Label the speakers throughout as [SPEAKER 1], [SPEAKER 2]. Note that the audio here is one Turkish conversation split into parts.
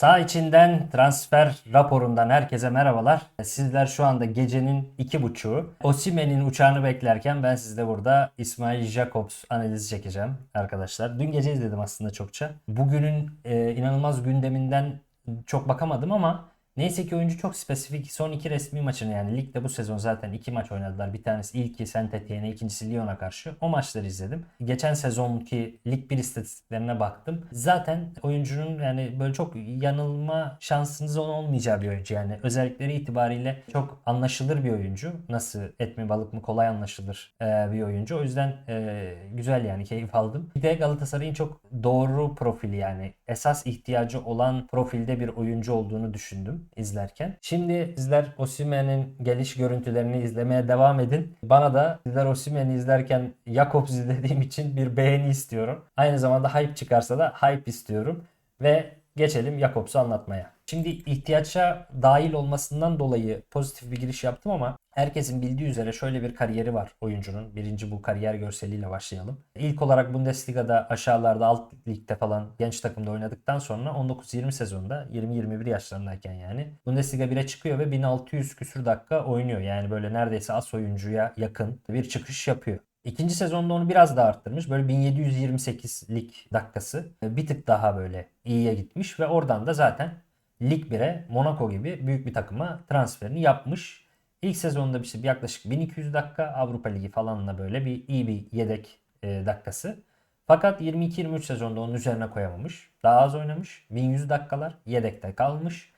[SPEAKER 1] Sağ içinden transfer raporundan herkese merhabalar. Sizler şu anda gecenin iki buçuğu. Osimen'in uçağını beklerken ben sizde burada İsmail Jacobs analizi çekeceğim arkadaşlar. Dün gece izledim aslında çokça. Bugünün e, inanılmaz gündeminden çok bakamadım ama Neyse ki oyuncu çok spesifik. Son iki resmi maçını yani ligde bu sezon zaten iki maç oynadılar. Bir tanesi ilki Saint Etienne'e, ikincisi Lyon'a karşı. O maçları izledim. Geçen sezonki lig 1 istatistiklerine baktım. Zaten oyuncunun yani böyle çok yanılma şansınız olmayacağı bir oyuncu. Yani özellikleri itibariyle çok anlaşılır bir oyuncu. Nasıl et mi balık mı kolay anlaşılır e, bir oyuncu. O yüzden e, güzel yani keyif aldım. Bir de Galatasaray'ın çok doğru profili yani esas ihtiyacı olan profilde bir oyuncu olduğunu düşündüm izlerken. Şimdi sizler Osimhen'in geliş görüntülerini izlemeye devam edin. Bana da sizler Osimhen'i izlerken Jakobs izlediğim için bir beğeni istiyorum. Aynı zamanda hype çıkarsa da hype istiyorum. Ve geçelim Jakobs'u anlatmaya. Şimdi ihtiyaça dahil olmasından dolayı pozitif bir giriş yaptım ama herkesin bildiği üzere şöyle bir kariyeri var oyuncunun. Birinci bu kariyer görseliyle başlayalım. İlk olarak Bundesliga'da aşağılarda alt ligde falan genç takımda oynadıktan sonra 19-20 sezonunda 20-21 yaşlarındayken yani Bundesliga 1'e çıkıyor ve 1600 küsür dakika oynuyor. Yani böyle neredeyse as oyuncuya yakın bir çıkış yapıyor. İkinci sezonda onu biraz daha arttırmış. Böyle 1728'lik dakikası. Bir tık daha böyle iyiye gitmiş ve oradan da zaten Lig 1'e Monaco gibi büyük bir takıma transferini yapmış. İlk sezonda işte yaklaşık 1200 dakika Avrupa Ligi falanla böyle bir iyi bir yedek e, dakikası. Fakat 22-23 sezonda onun üzerine koyamamış. Daha az oynamış. 1100 dakikalar yedekte kalmış.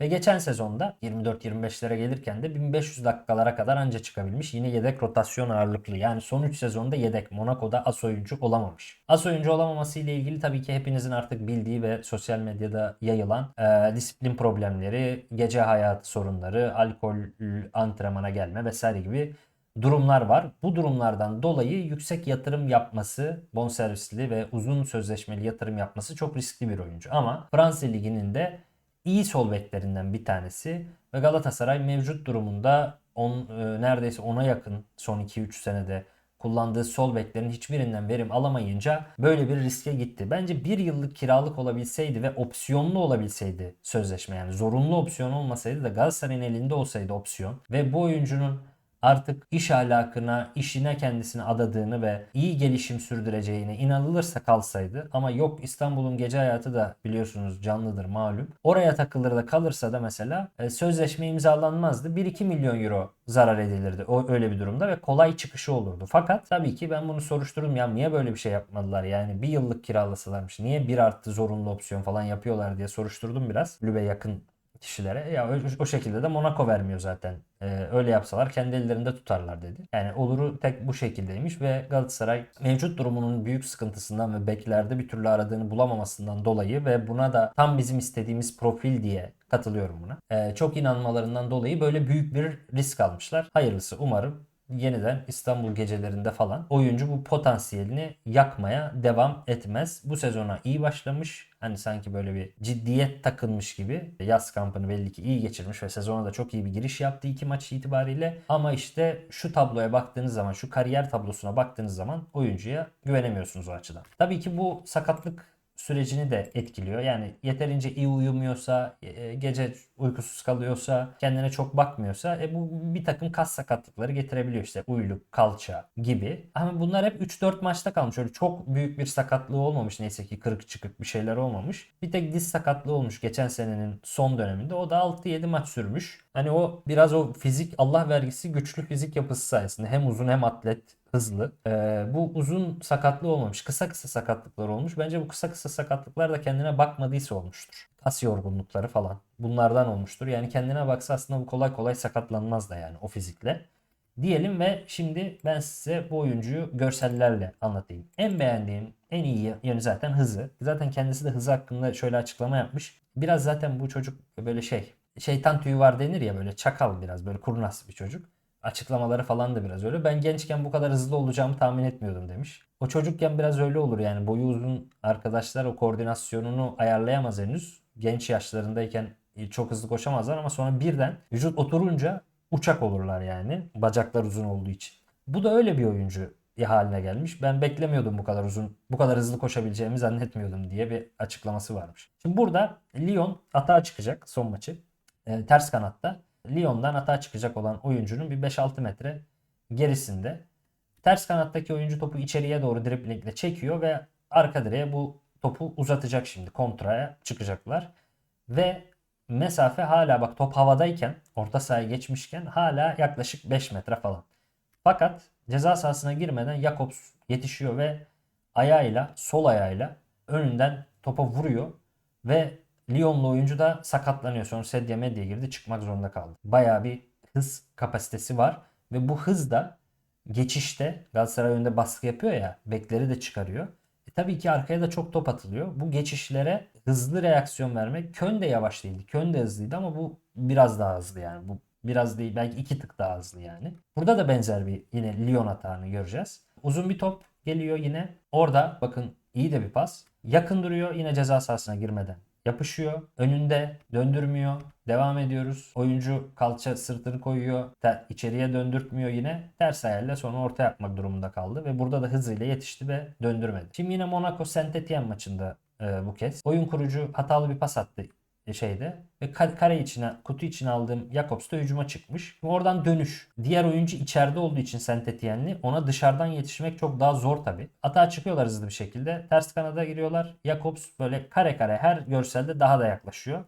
[SPEAKER 1] Ve geçen sezonda 24-25'lere gelirken de 1500 dakikalara kadar anca çıkabilmiş. Yine yedek rotasyon ağırlıklı. Yani son 3 sezonda yedek. Monaco'da as oyuncu olamamış. As oyuncu olamaması ile ilgili tabii ki hepinizin artık bildiği ve sosyal medyada yayılan e, disiplin problemleri, gece hayatı sorunları, alkol antrenmana gelme vesaire gibi durumlar var. Bu durumlardan dolayı yüksek yatırım yapması, bonservisli ve uzun sözleşmeli yatırım yapması çok riskli bir oyuncu. Ama Fransa Ligi'nin de iyi sol beklerinden bir tanesi ve Galatasaray mevcut durumunda on, e, neredeyse ona yakın son 2-3 senede kullandığı sol beklerin hiçbirinden verim alamayınca böyle bir riske gitti. Bence bir yıllık kiralık olabilseydi ve opsiyonlu olabilseydi sözleşme yani zorunlu opsiyon olmasaydı da Galatasaray'ın elinde olsaydı opsiyon ve bu oyuncunun artık iş ahlakına, işine kendisini adadığını ve iyi gelişim sürdüreceğine inanılırsa kalsaydı ama yok İstanbul'un gece hayatı da biliyorsunuz canlıdır malum. Oraya takılır da kalırsa da mesela e, sözleşme imzalanmazdı. 1-2 milyon euro zarar edilirdi o öyle bir durumda ve kolay çıkışı olurdu. Fakat tabii ki ben bunu soruşturdum ya niye böyle bir şey yapmadılar yani bir yıllık kiralasalarmış niye bir artı zorunlu opsiyon falan yapıyorlar diye soruşturdum biraz. Lübe yakın kişilere. Ya o, o şekilde de Monaco vermiyor zaten. Ee, öyle yapsalar kendi ellerinde tutarlar dedi. Yani oluru tek bu şekildeymiş ve Galatasaray mevcut durumunun büyük sıkıntısından ve beklerde bir türlü aradığını bulamamasından dolayı ve buna da tam bizim istediğimiz profil diye katılıyorum buna. Ee, çok inanmalarından dolayı böyle büyük bir risk almışlar. Hayırlısı umarım yeniden İstanbul gecelerinde falan oyuncu bu potansiyelini yakmaya devam etmez. Bu sezona iyi başlamış. Hani sanki böyle bir ciddiyet takılmış gibi. Yaz kampını belli ki iyi geçirmiş ve sezona da çok iyi bir giriş yaptı iki maç itibariyle. Ama işte şu tabloya baktığınız zaman, şu kariyer tablosuna baktığınız zaman oyuncuya güvenemiyorsunuz o açıdan. Tabii ki bu sakatlık sürecini de etkiliyor. Yani yeterince iyi uyumuyorsa, e, gece uykusuz kalıyorsa, kendine çok bakmıyorsa e bu bir takım kas sakatlıkları getirebiliyor işte uyluk, kalça gibi. Ama bunlar hep 3-4 maçta kalmış. Öyle çok büyük bir sakatlığı olmamış neyse ki kırık çıkık bir şeyler olmamış. Bir tek diz sakatlığı olmuş geçen senenin son döneminde. O da 6-7 maç sürmüş. Hani o biraz o fizik Allah vergisi güçlü fizik yapısı sayesinde hem uzun hem atlet hızlı. Ee, bu uzun sakatlığı olmamış. Kısa kısa sakatlıklar olmuş. Bence bu kısa kısa sakatlıklar da kendine bakmadıysa olmuştur. Kas yorgunlukları falan. Bunlardan olmuştur. Yani kendine baksa aslında bu kolay kolay sakatlanmaz da yani o fizikle. Diyelim ve şimdi ben size bu oyuncuyu görsellerle anlatayım. En beğendiğim, en iyi yönü zaten hızı. Zaten kendisi de hızı hakkında şöyle açıklama yapmış. Biraz zaten bu çocuk böyle şey, şeytan tüyü var denir ya böyle çakal biraz böyle kurnaz bir çocuk açıklamaları falan da biraz öyle. Ben gençken bu kadar hızlı olacağımı tahmin etmiyordum demiş. O çocukken biraz öyle olur yani boyu uzun arkadaşlar o koordinasyonunu ayarlayamaz henüz. Genç yaşlarındayken çok hızlı koşamazlar ama sonra birden vücut oturunca uçak olurlar yani. Bacaklar uzun olduğu için. Bu da öyle bir oyuncu haline gelmiş. Ben beklemiyordum bu kadar uzun, bu kadar hızlı koşabileceğimi zannetmiyordum diye bir açıklaması varmış. Şimdi burada Lyon atağa çıkacak son maçı. E, ters kanatta. Lyon'dan atağa çıkacak olan oyuncunun bir 5-6 metre gerisinde. Ters kanattaki oyuncu topu içeriye doğru driblingle çekiyor ve arka direğe bu topu uzatacak şimdi. Kontraya çıkacaklar. Ve mesafe hala bak top havadayken orta sahaya geçmişken hala yaklaşık 5 metre falan. Fakat ceza sahasına girmeden Jakobs yetişiyor ve ayağıyla sol ayağıyla önünden topa vuruyor ve Lyonlu oyuncu da sakatlanıyor. Sonra sedye medya girdi çıkmak zorunda kaldı. Bayağı bir hız kapasitesi var ve bu hız da geçişte Galatasaray önünde baskı yapıyor ya bekleri de çıkarıyor. E tabii ki arkaya da çok top atılıyor. Bu geçişlere hızlı reaksiyon vermek Kön de yavaş değildi. Kön de hızlıydı ama bu biraz daha hızlı yani. Bu biraz değil belki iki tık daha hızlı yani. Burada da benzer bir yine Lyon hatağını göreceğiz. Uzun bir top geliyor yine. Orada bakın iyi de bir pas. Yakın duruyor yine ceza sahasına girmeden. Yapışıyor. Önünde döndürmüyor. Devam ediyoruz. Oyuncu kalça sırtını koyuyor. Ter, içeriye döndürtmüyor yine. Ters ayarla sonra orta yapmak durumunda kaldı. Ve burada da hızıyla yetişti ve döndürmedi. Şimdi yine Monaco Saint Etienne maçında e, bu kez. Oyun kurucu hatalı bir pas attı şeyde ve ka- kare içine kutu içine aldığım Jakobs da hücuma çıkmış. Oradan dönüş. Diğer oyuncu içeride olduğu için Saint Etienne'li ona dışarıdan yetişmek çok daha zor tabi. Atağa çıkıyorlar hızlı bir şekilde. Ters kanada giriyorlar. Jakobs böyle kare kare her görselde daha da yaklaşıyor.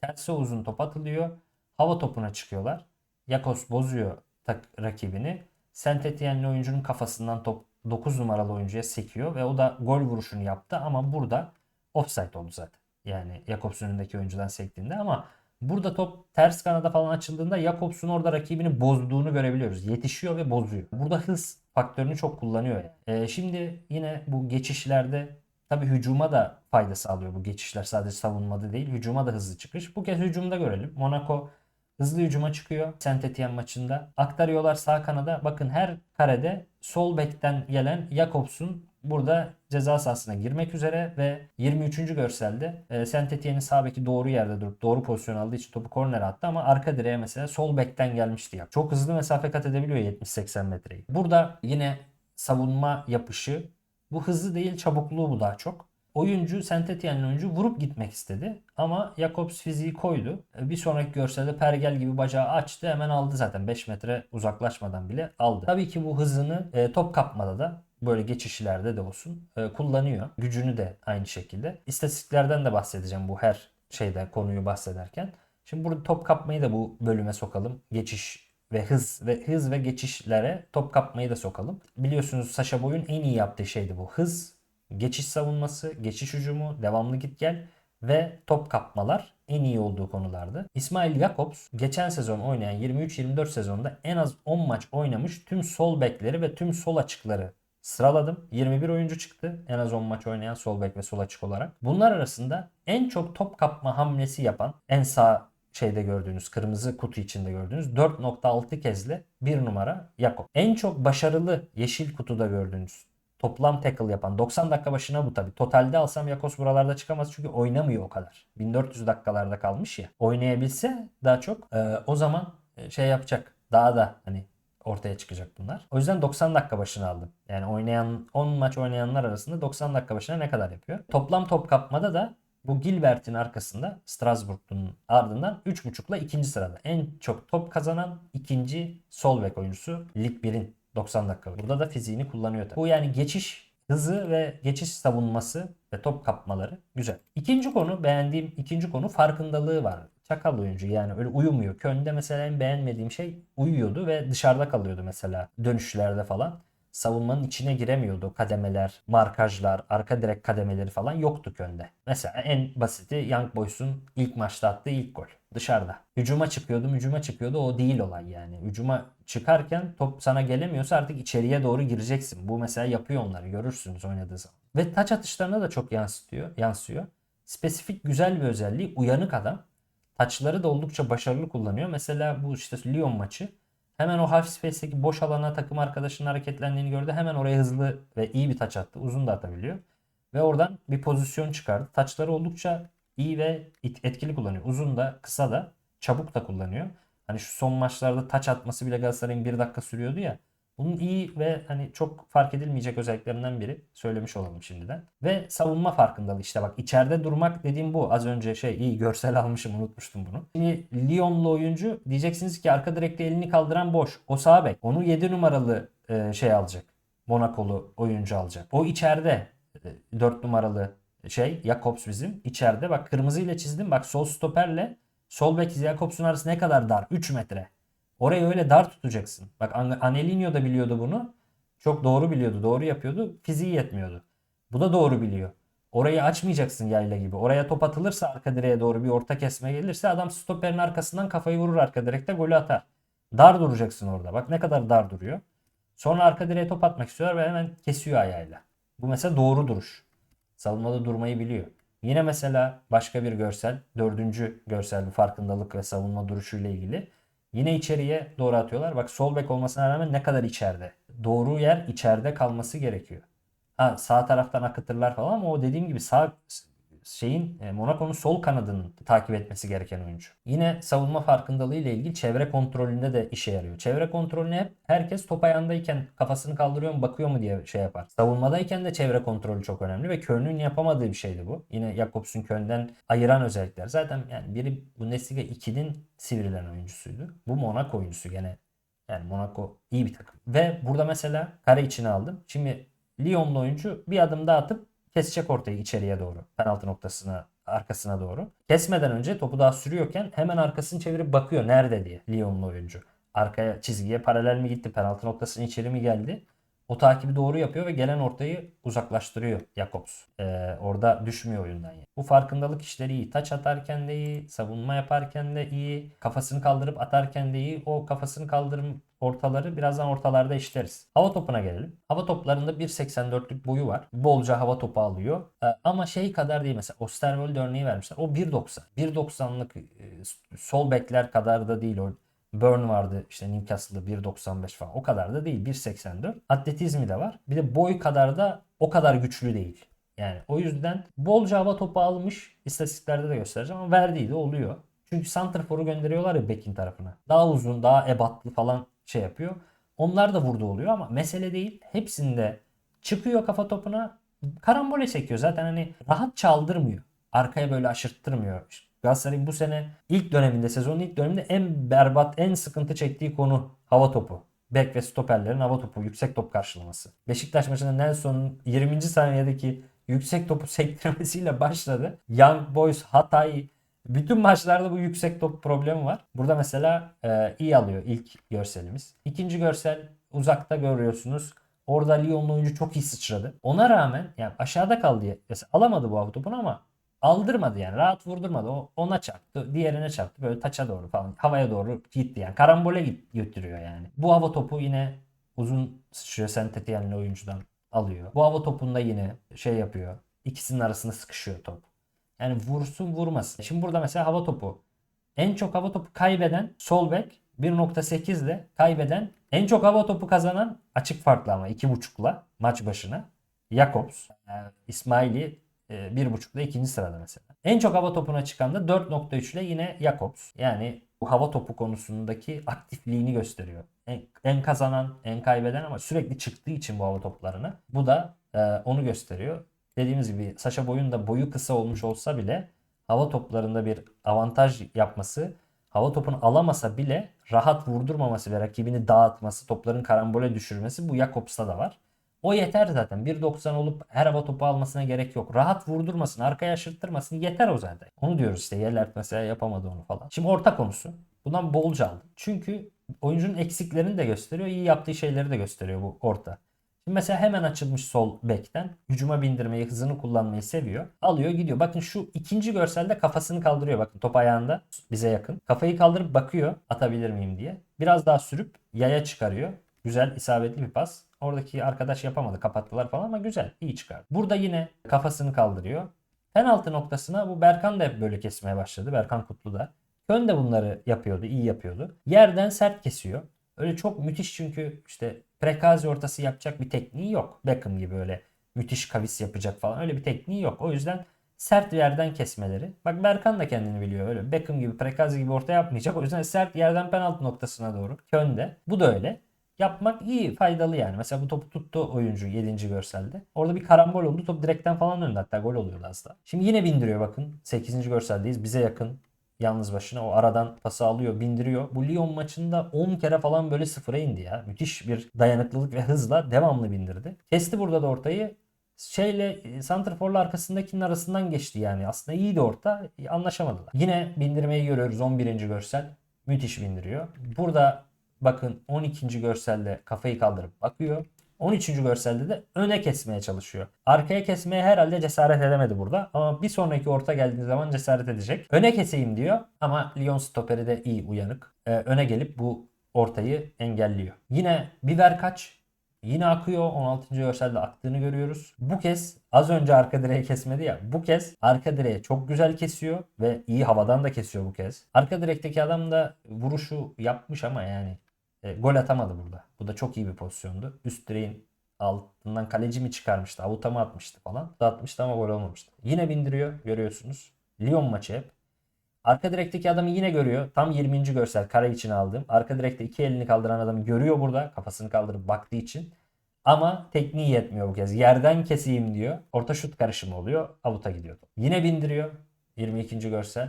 [SPEAKER 1] Terse uzun top atılıyor. Hava topuna çıkıyorlar. Jakobs bozuyor tak rakibini. Saint Etienne'li oyuncunun kafasından top 9 numaralı oyuncuya sekiyor ve o da gol vuruşunu yaptı ama burada offside oldu zaten. Yani Jakobs'un önündeki oyuncudan sektiğinde ama burada top ters kanada falan açıldığında Jakobs'un orada rakibini bozduğunu görebiliyoruz. Yetişiyor ve bozuyor. Burada hız faktörünü çok kullanıyor. Yani. Ee, şimdi yine bu geçişlerde tabii hücuma da fayda sağlıyor bu geçişler. Sadece savunmada değil hücuma da hızlı çıkış. Bu kez hücumda görelim. Monaco hızlı hücuma çıkıyor Saint Etienne maçında. Aktarıyorlar sağ kanada. Bakın her karede sol bekten gelen Jakobs'un burada ceza sahasına girmek üzere ve 23. görselde e, Saint Etienne'in sağ beki doğru yerde durup doğru pozisyon aldığı için topu korner attı ama arka direğe mesela sol bekten gelmişti ya. Çok hızlı mesafe kat edebiliyor 70-80 metreyi. Burada yine savunma yapışı bu hızlı değil çabukluğu bu daha çok. Oyuncu Saint Etienne'li oyuncu vurup gitmek istedi. Ama Jakobs fiziği koydu. E, Bir sonraki görselde pergel gibi bacağı açtı. Hemen aldı zaten. 5 metre uzaklaşmadan bile aldı. Tabii ki bu hızını e, top kapmada da böyle geçişlerde de olsun e, kullanıyor. Gücünü de aynı şekilde. İstatistiklerden de bahsedeceğim bu her şeyde konuyu bahsederken. Şimdi burada top kapmayı da bu bölüme sokalım. Geçiş ve hız ve hız ve geçişlere top kapmayı da sokalım. Biliyorsunuz Sasha Boy'un en iyi yaptığı şeydi bu. Hız, geçiş savunması, geçiş hücumu, devamlı git gel ve top kapmalar en iyi olduğu konulardı. İsmail Jakobs geçen sezon oynayan 23-24 sezonda en az 10 maç oynamış tüm sol bekleri ve tüm sol açıkları sıraladım. 21 oyuncu çıktı en az 10 maç oynayan sol bek ve sol açık olarak. Bunlar arasında en çok top kapma hamlesi yapan en sağ şeyde gördüğünüz kırmızı kutu içinde gördüğünüz 4.6 kezle bir numara Jakob. En çok başarılı yeşil kutuda gördüğünüz toplam tackle yapan 90 dakika başına bu tabi. Totalde alsam Jakobs buralarda çıkamaz çünkü oynamıyor o kadar. 1400 dakikalarda kalmış ya. Oynayabilse daha çok e, o zaman e, şey yapacak. Daha da hani ortaya çıkacak bunlar. O yüzden 90 dakika başına aldım. Yani oynayan 10 maç oynayanlar arasında 90 dakika başına ne kadar yapıyor? Toplam top kapmada da bu Gilbert'in arkasında Strasbourg'un ardından 3.5'la ikinci sırada. En çok top kazanan ikinci sol bek oyuncusu Lig 1'in 90 dakika. Burada da fiziğini kullanıyor tabii. Bu yani geçiş hızı ve geçiş savunması ve top kapmaları güzel. İkinci konu beğendiğim ikinci konu farkındalığı var. Çakal oyuncu yani öyle uyumuyor. Köln'de mesela en beğenmediğim şey uyuyordu ve dışarıda kalıyordu mesela dönüşlerde falan. Savunmanın içine giremiyordu. Kademeler, markajlar, arka direk kademeleri falan yoktu Köln'de. Mesela en basiti Young Boys'un ilk maçta attığı ilk gol. Dışarıda. Hücuma çıkıyordu, hücuma çıkıyordu. O değil olay yani. Hücuma çıkarken top sana gelemiyorsa artık içeriye doğru gireceksin. Bu mesela yapıyor onları. Görürsünüz oynadığı zaman. Ve taç atışlarına da çok yansıtıyor, yansıyor. Spesifik güzel bir özelliği uyanık adam. Taçları da oldukça başarılı kullanıyor. Mesela bu işte Lyon maçı. Hemen o half space'teki boş alana takım arkadaşının hareketlendiğini gördü. Hemen oraya hızlı ve iyi bir taç attı. Uzun da atabiliyor. Ve oradan bir pozisyon çıkardı. Taçları oldukça iyi ve etkili kullanıyor. Uzun da kısa da çabuk da kullanıyor. Hani şu son maçlarda taç atması bile Galatasaray'ın bir dakika sürüyordu ya. Bunun iyi ve hani çok fark edilmeyecek özelliklerinden biri söylemiş olalım şimdiden. Ve savunma farkındalığı işte bak içeride durmak dediğim bu. Az önce şey iyi görsel almışım unutmuştum bunu. Şimdi Lyon'lu oyuncu diyeceksiniz ki arka direkte elini kaldıran boş. O sağ bek. Onu 7 numaralı e, şey alacak. Monakolu oyuncu alacak. O içeride 4 numaralı şey Jakobs bizim içeride. Bak kırmızı ile çizdim. Bak sol stoperle sol bek Jakobs'un arası ne kadar dar? 3 metre. Orayı öyle dar tutacaksın. Bak An- Anelino da biliyordu bunu. Çok doğru biliyordu. Doğru yapıyordu. Fiziği yetmiyordu. Bu da doğru biliyor. Orayı açmayacaksın yayla gibi. Oraya top atılırsa arka direğe doğru bir orta kesme gelirse adam stoperin arkasından kafayı vurur arka direkte golü atar. Dar duracaksın orada. Bak ne kadar dar duruyor. Sonra arka direğe top atmak istiyorlar ve hemen kesiyor ayağıyla. Bu mesela doğru duruş. Savunmada durmayı biliyor. Yine mesela başka bir görsel, dördüncü görsel bir farkındalık ve savunma duruşuyla ilgili. Yine içeriye doğru atıyorlar. Bak sol bek olmasına rağmen ne kadar içeride. Doğru yer içeride kalması gerekiyor. Ha sağ taraftan akıtırlar falan ama o dediğim gibi sağ şeyin e, Monaco'nun sol kanadının takip etmesi gereken oyuncu. Yine savunma farkındalığı ile ilgili çevre kontrolünde de işe yarıyor. Çevre kontrolüne hep herkes top ayağındayken kafasını kaldırıyor mu bakıyor mu diye şey yapar. Savunmadayken de çevre kontrolü çok önemli ve Köln'ün yapamadığı bir şeydi bu. Yine Jakobs'un Köln'den ayıran özellikler. Zaten yani biri Bundesliga 2'nin sivrilen oyuncusuydu. Bu Monaco oyuncusu gene yani Monaco iyi bir takım. Ve burada mesela kare içine aldım. Şimdi Lyon'lu oyuncu bir adım daha atıp kesecek ortayı içeriye doğru. Penaltı noktasına arkasına doğru. Kesmeden önce topu daha sürüyorken hemen arkasını çevirip bakıyor nerede diye Lyon'lu oyuncu. Arkaya çizgiye paralel mi gitti? Penaltı noktasına içeri mi geldi? O takibi doğru yapıyor ve gelen ortayı uzaklaştırıyor Jakobs. Ee, orada düşmüyor oyundan. Yani. Bu farkındalık işleri iyi. Taç atarken de iyi, savunma yaparken de iyi, kafasını kaldırıp atarken de iyi. O kafasını kaldırım ortaları birazdan ortalarda işleriz. Hava topuna gelelim. Hava toplarında 1.84'lük boyu var. Bolca hava topu alıyor. Ee, ama şey kadar değil mesela Osterwolde örneği vermişler. O 1.90. 1.90'lık e, sol bekler kadar da değil o Burn vardı işte Newcastle'da 1.95 falan. O kadar da değil. 1.84. Atletizmi de var. Bir de boy kadar da o kadar güçlü değil. Yani o yüzden bolca hava topu almış. İstatistiklerde de göstereceğim ama verdiği de oluyor. Çünkü Santrfor'u gönderiyorlar ya Bekin tarafına. Daha uzun, daha ebatlı falan şey yapıyor. Onlar da vurdu oluyor ama mesele değil. Hepsinde çıkıyor kafa topuna karambole çekiyor. Zaten hani rahat çaldırmıyor. Arkaya böyle aşırttırmıyor. Galatasaray'ın bu sene ilk döneminde, sezonun ilk döneminde en berbat, en sıkıntı çektiği konu hava topu. Bek ve stoperlerin hava topu, yüksek top karşılaması. Beşiktaş maçında Nelson'un 20. saniyedeki yüksek topu sektirmesiyle başladı. Young Boys, Hatay, bütün maçlarda bu yüksek top problemi var. Burada mesela e, iyi alıyor ilk görselimiz. İkinci görsel uzakta görüyorsunuz. Orada Lyon'lu oyuncu çok iyi sıçradı. Ona rağmen yani aşağıda kaldı. Mesela alamadı bu hava topunu ama aldırmadı yani. Rahat vurdurmadı. O ona çarptı. Diğerine çarptı. Böyle taça doğru falan. Havaya doğru gitti yani. Karambole git, götürüyor yani. Bu hava topu yine uzun sıçrıyor. Sentetiyenli oyuncudan alıyor. Bu hava topunda yine şey yapıyor. İkisinin arasında sıkışıyor top. Yani vursun vurmasın. Şimdi burada mesela hava topu. En çok hava topu kaybeden sol bek 1.8 ile kaybeden en çok hava topu kazanan açık farklı ama 2.5'la maç başına Jakobs, yani İsmaili e, bir buçukla ikinci sırada mesela. En çok hava topuna çıkan da 4.3 ile yine Jakobs. Yani bu hava topu konusundaki aktifliğini gösteriyor. En, en kazanan, en kaybeden ama sürekli çıktığı için bu hava toplarına. Bu da e, onu gösteriyor. Dediğimiz gibi Saşa Boy'un da boyu kısa olmuş olsa bile hava toplarında bir avantaj yapması, hava topunu alamasa bile rahat vurdurmaması ve rakibini dağıtması, topların karambole düşürmesi bu Jakobs'ta da var. O yeter zaten. 1.90 olup her hava topu almasına gerek yok. Rahat vurdurmasın, arkaya aşırttırmasın yeter o zaten. Onu diyoruz işte Yelert mesela yapamadı onu falan. Şimdi orta konusu. Bundan bolca aldım. Çünkü oyuncunun eksiklerini de gösteriyor, iyi yaptığı şeyleri de gösteriyor bu orta. Şimdi mesela hemen açılmış sol bekten hücuma bindirmeyi, hızını kullanmayı seviyor. Alıyor gidiyor. Bakın şu ikinci görselde kafasını kaldırıyor. Bakın top ayağında bize yakın. Kafayı kaldırıp bakıyor atabilir miyim diye. Biraz daha sürüp yaya çıkarıyor. Güzel isabetli bir pas. Oradaki arkadaş yapamadı. Kapattılar falan ama güzel. iyi çıkardı. Burada yine kafasını kaldırıyor. Penaltı noktasına bu Berkan da hep böyle kesmeye başladı. Berkan Kutlu da. Kön de bunları yapıyordu. iyi yapıyordu. Yerden sert kesiyor. Öyle çok müthiş çünkü işte prekazi ortası yapacak bir tekniği yok. Beckham gibi öyle müthiş kavis yapacak falan öyle bir tekniği yok. O yüzden sert yerden kesmeleri. Bak Berkan da kendini biliyor öyle. Beckham gibi prekazi gibi orta yapmayacak. O yüzden sert yerden penaltı noktasına doğru. Könde. Bu da öyle. yapmak iyi, faydalı yani. Mesela bu topu tuttu oyuncu 7. görselde. Orada bir karambol oldu. Top direkten falan döndü hatta gol oluyordu daha. Şimdi yine bindiriyor bakın. 8. görseldeyiz. Bize yakın. Yalnız başına o aradan pası alıyor, bindiriyor. Bu Lyon maçında 10 kere falan böyle sıfıra indi ya. Müthiş bir dayanıklılık ve hızla devamlı bindirdi. Kesti burada da ortayı. Şeyle e, Santrfor'la arkasındakinin arasından geçti yani. Aslında iyiydi orta. e, Anlaşamadılar. Yine bindirmeyi görüyoruz 11. görsel. Müthiş bindiriyor. Burada bakın 12. görselde kafayı kaldırıp bakıyor. 13. görselde de öne kesmeye çalışıyor. Arkaya kesmeye herhalde cesaret edemedi burada. Ama bir sonraki orta geldiği zaman cesaret edecek. Öne keseyim diyor ama Lyon stoperi de iyi uyanık. Ee, öne gelip bu ortayı engelliyor. Yine biber kaç. Yine akıyor. 16. görselde aktığını görüyoruz. Bu kez az önce arka direği kesmedi ya. Bu kez arka direği çok güzel kesiyor ve iyi havadan da kesiyor bu kez. Arka direkteki adam da vuruşu yapmış ama yani e, gol atamadı burada. Bu da çok iyi bir pozisyondu. Üst direğin altından kaleci mi çıkarmıştı, avuta mı atmıştı falan. Da atmıştı ama gol olmamıştı. Yine bindiriyor görüyorsunuz. Lyon maçı hep. Arka direkteki adamı yine görüyor. Tam 20. görsel kare için aldım. Arka direkte iki elini kaldıran adamı görüyor burada. Kafasını kaldırıp baktığı için. Ama tekniği yetmiyor bu kez. Yerden keseyim diyor. Orta şut karışımı oluyor. Avuta gidiyor. Yine bindiriyor. 22. görsel.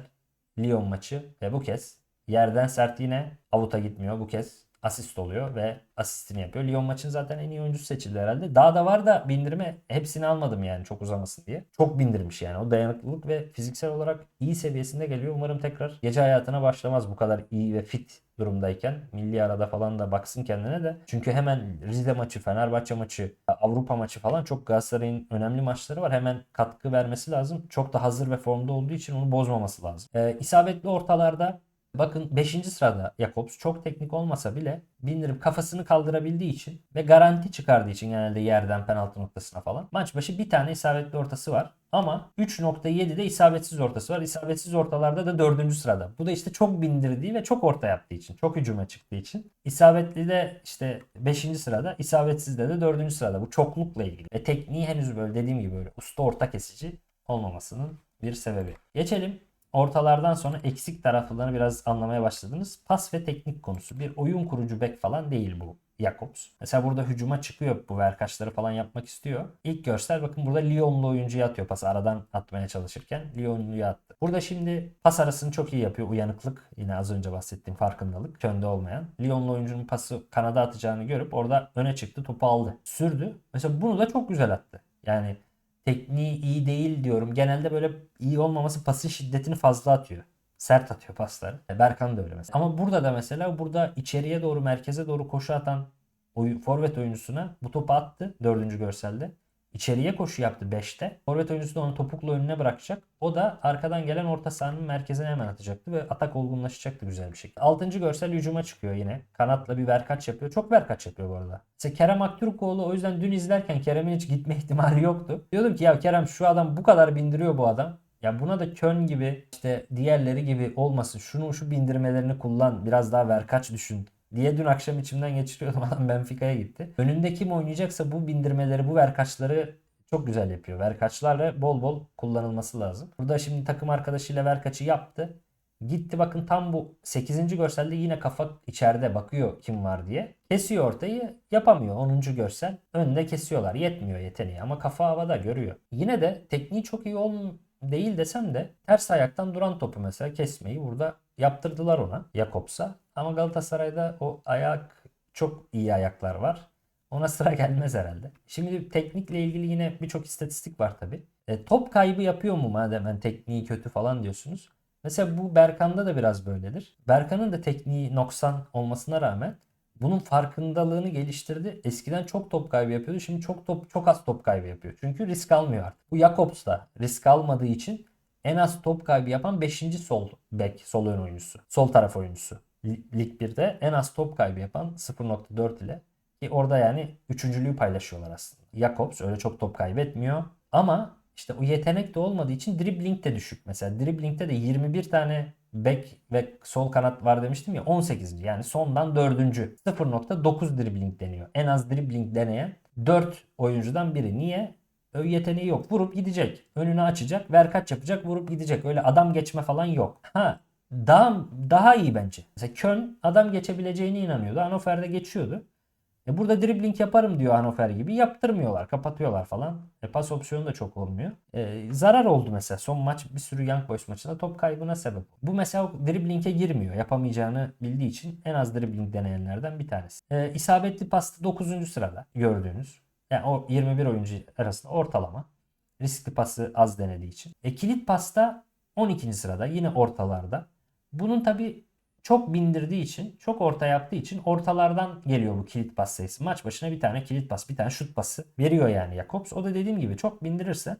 [SPEAKER 1] Lyon maçı. Ve bu kez yerden sert yine avuta gitmiyor. Bu kez asist oluyor ve asistini yapıyor. Lyon maçın zaten en iyi oyuncusu seçildi herhalde. Daha da var da bindirme hepsini almadım yani çok uzamasın diye. Çok bindirmiş yani. O dayanıklılık ve fiziksel olarak iyi seviyesinde geliyor. Umarım tekrar gece hayatına başlamaz bu kadar iyi ve fit durumdayken. Milli arada falan da baksın kendine de. Çünkü hemen Rize maçı, Fenerbahçe maçı, Avrupa maçı falan çok Galatasaray'ın önemli maçları var. Hemen katkı vermesi lazım. Çok da hazır ve formda olduğu için onu bozmaması lazım. Ee, isabetli ortalarda Bakın 5. sırada Jakobs çok teknik olmasa bile bindirip kafasını kaldırabildiği için ve garanti çıkardığı için genelde yerden penaltı noktasına falan. Maç başı bir tane isabetli ortası var. Ama 3.7'de isabetsiz ortası var. İsabetsiz ortalarda da 4. sırada. Bu da işte çok bindirdiği ve çok orta yaptığı için. Çok hücuma çıktığı için. İsabetli de işte 5. sırada, isabetsizde de 4. sırada. Bu çoklukla ilgili. Ve tekniği henüz böyle dediğim gibi böyle usta orta kesici olmamasının bir sebebi. Geçelim ortalardan sonra eksik taraflarını biraz anlamaya başladınız. Pas ve teknik konusu. Bir oyun kurucu bek falan değil bu Jakobs. Mesela burada hücuma çıkıyor bu verkaçları falan yapmak istiyor. İlk görsel bakın burada Lyonlu oyuncuya atıyor pası aradan atmaya çalışırken Lyonlu'ya attı. Burada şimdi pas arasını çok iyi yapıyor. Uyanıklık yine az önce bahsettiğim farkındalık. Könde olmayan. Lyonlu oyuncunun pası kanada atacağını görüp orada öne çıktı topu aldı. Sürdü. Mesela bunu da çok güzel attı. Yani tekniği iyi değil diyorum. Genelde böyle iyi olmaması pasın şiddetini fazla atıyor. Sert atıyor pasları. Berkan da öyle mesela. Ama burada da mesela burada içeriye doğru merkeze doğru koşu atan oyun, forvet oyuncusuna bu topu attı dördüncü görselde. İçeriye koşu yaptı 5'te. Forvet oyuncusu da onu topukla önüne bırakacak. O da arkadan gelen orta sahanın merkezine hemen atacaktı ve atak olgunlaşacaktı güzel bir şekilde. 6. görsel hücuma çıkıyor yine. Kanatla bir verkaç yapıyor. Çok verkaç yapıyor bu arada. Mesela Kerem Aktürkoğlu o yüzden dün izlerken Kerem'in hiç gitme ihtimali yoktu. Diyordum ki ya Kerem şu adam bu kadar bindiriyor bu adam. Ya buna da Kön gibi işte diğerleri gibi olmasın. Şunu şu bindirmelerini kullan. Biraz daha verkaç düşün diye dün akşam içimden geçiriyordum. Adam Benfica'ya gitti. Önünde kim oynayacaksa bu bindirmeleri, bu verkaçları çok güzel yapıyor. Verkaçlarla bol bol kullanılması lazım. Burada şimdi takım arkadaşıyla verkaçı yaptı. Gitti bakın tam bu 8. görselde yine kafa içeride bakıyor kim var diye. Kesiyor ortayı yapamıyor 10. görsel. Önde kesiyorlar yetmiyor yeteneği ama kafa havada görüyor. Yine de tekniği çok iyi olm değil desem de ters ayaktan duran topu mesela kesmeyi burada yaptırdılar ona Jakobs'a. Ama Galatasaray'da o ayak çok iyi ayaklar var. Ona sıra gelmez herhalde. Şimdi teknikle ilgili yine birçok istatistik var tabi. E, top kaybı yapıyor mu madem ben tekniği kötü falan diyorsunuz. Mesela bu Berkan'da da biraz böyledir. Berkan'ın da tekniği noksan olmasına rağmen bunun farkındalığını geliştirdi. Eskiden çok top kaybı yapıyordu. Şimdi çok top çok az top kaybı yapıyor. Çünkü risk almıyor artık. Bu Jakobs da risk almadığı için en az top kaybı yapan 5. sol bek, sol ön oyuncusu. Sol taraf oyuncusu. Lig 1'de en az top kaybı yapan 0.4 ile ki orada yani üçüncülüğü paylaşıyorlar aslında. Jakobs öyle çok top kaybetmiyor ama işte o yetenek de olmadığı için dribbling de düşük. Mesela dribbling'de de 21 tane bek ve sol kanat var demiştim ya 18. yani sondan 4. 0.9 dribbling deniyor. En az dribbling deneyen 4 oyuncudan biri. Niye? Yeteneği yok. Vurup gidecek. Önünü açacak. Verkaç yapacak. Vurup gidecek. Öyle adam geçme falan yok. Ha daha daha iyi bence. Mesela Köln adam geçebileceğine inanıyordu. Hannover'de geçiyordu. E burada dribbling yaparım diyor Hannover gibi. Yaptırmıyorlar. Kapatıyorlar falan. E pas opsiyonu da çok olmuyor. E, zarar oldu mesela. Son maç bir sürü Young Boys maçında top kaybına sebep. Bu mesela dribbling'e girmiyor. Yapamayacağını bildiği için en az dribbling deneyenlerden bir tanesi. E, isabetli pasta 9. sırada gördüğünüz. Yani o 21 oyuncu arasında ortalama. Riskli pası az denediği için. E, kilit pasta 12. sırada yine ortalarda. Bunun tabi çok bindirdiği için, çok orta yaptığı için ortalardan geliyor bu kilit pas sayısı. Maç başına bir tane kilit pas, bir tane şut pası veriyor yani Jakobs. O da dediğim gibi çok bindirirse,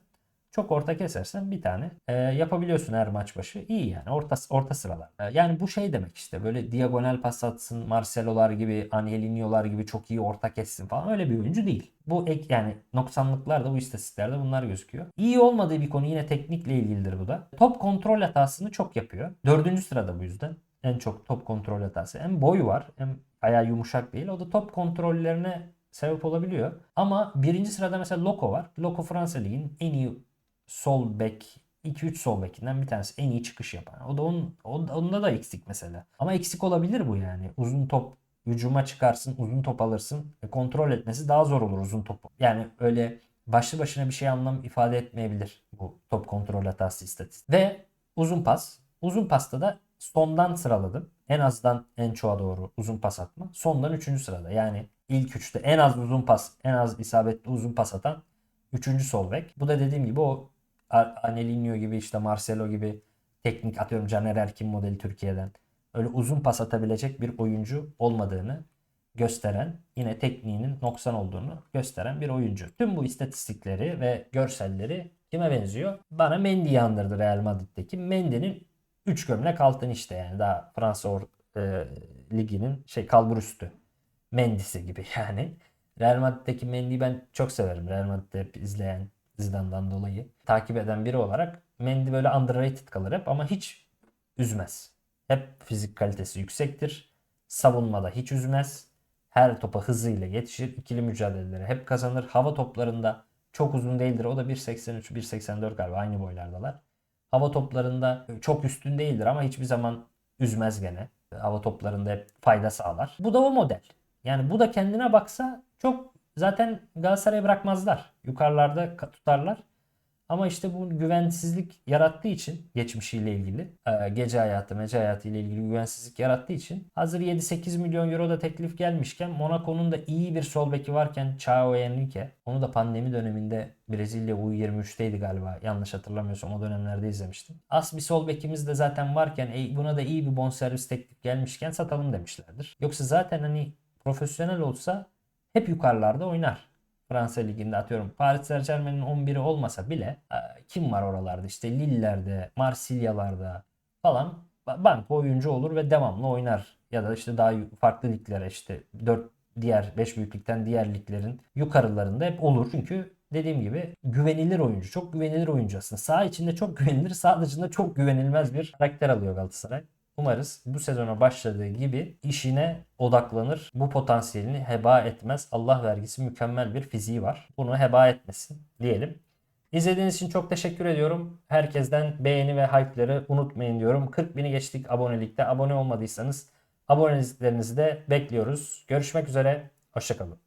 [SPEAKER 1] çok orta kesersen bir tane e, yapabiliyorsun her maç başı. İyi yani orta orta sıralar. E, yani bu şey demek işte böyle diagonal pas atsın, Marcelo'lar gibi, Angelinho'lar gibi çok iyi orta kessin falan öyle bir oyuncu değil. Bu ek yani noksanlıklar da bu istatistiklerde bunlar gözüküyor. İyi olmadığı bir konu yine teknikle ilgilidir bu da. Top kontrol hatasını çok yapıyor. Dördüncü sırada bu yüzden en çok top kontrol hatası. Hem boyu var hem ayağı yumuşak değil. O da top kontrollerine sebep olabiliyor. Ama birinci sırada mesela Loco var. Loco Fransa Ligi'nin en iyi sol bek 2-3 sol bekinden bir tanesi en iyi çıkış yapan. O da onun, onda da eksik mesela. Ama eksik olabilir bu yani. Uzun top hücuma çıkarsın, uzun top alırsın. E, kontrol etmesi daha zor olur uzun topu. Yani öyle başlı başına bir şey anlam ifade etmeyebilir bu top kontrol hatası istatistik. Ve uzun pas. Uzun pasta da sondan sıraladım. En azdan en çoğa doğru uzun pas atma. Sondan 3. sırada. Yani ilk üçte en az uzun pas, en az isabetli uzun pas atan 3. sol bek. Bu da dediğim gibi o Anelino gibi işte Marcelo gibi teknik atıyorum Caner Erkin modeli Türkiye'den. Öyle uzun pas atabilecek bir oyuncu olmadığını gösteren, yine tekniğinin noksan olduğunu gösteren bir oyuncu. Tüm bu istatistikleri ve görselleri kime benziyor? Bana Mendy'yi andırdı Real Madrid'deki. Mendy'nin 3 gömlek altın işte yani daha Fransa or, e, liginin şey kalbur üstü. Mendy'si gibi yani. Real Madrid'deki Mendy'yi ben çok severim. Real Madrid'i hep izleyen Zidane'dan dolayı. Takip eden biri olarak Mendy böyle underrated kalır hep ama hiç üzmez. Hep fizik kalitesi yüksektir. Savunmada hiç üzmez. Her topa hızıyla yetişir. İkili mücadeleleri hep kazanır. Hava toplarında çok uzun değildir. O da 1.83, 1.84 galiba aynı boylardalar. Hava toplarında çok üstün değildir ama hiçbir zaman üzmez gene. Hava toplarında hep fayda sağlar. Bu da o model. Yani bu da kendine baksa çok zaten Galatasaray'ı bırakmazlar. Yukarılarda tutarlar. Ama işte bu güvensizlik yarattığı için geçmişiyle ilgili e, gece hayatı, mece hayatı ile ilgili güvensizlik yarattığı için hazır 7-8 milyon euro da teklif gelmişken Monaco'nun da iyi bir sol beki varken Chao Enrique onu da pandemi döneminde Brezilya U23'teydi galiba yanlış hatırlamıyorsam o dönemlerde izlemiştim. As bir sol bekimiz de zaten varken buna da iyi bir bonservis teklif gelmişken satalım demişlerdir. Yoksa zaten hani profesyonel olsa hep yukarılarda oynar. Fransa Ligi'nde atıyorum Paris Saint Germain'in 11'i olmasa bile e, kim var oralarda işte Lille'lerde, Marsilya'larda falan banka oyuncu olur ve devamlı oynar. Ya da işte daha farklı liglere işte 4 diğer 5 büyüklükten diğer liglerin yukarılarında hep olur. Çünkü dediğim gibi güvenilir oyuncu. Çok güvenilir oyuncu aslında. Sağ içinde çok güvenilir, sağ dışında çok güvenilmez bir karakter alıyor Galatasaray. Umarız bu sezona başladığı gibi işine odaklanır. Bu potansiyelini heba etmez. Allah vergisi mükemmel bir fiziği var. Bunu heba etmesin diyelim. İzlediğiniz için çok teşekkür ediyorum. Herkesten beğeni ve hype'ları unutmayın diyorum. 40 bini geçtik abonelikte. Abone olmadıysanız aboneliklerinizi de bekliyoruz. Görüşmek üzere. Hoşçakalın.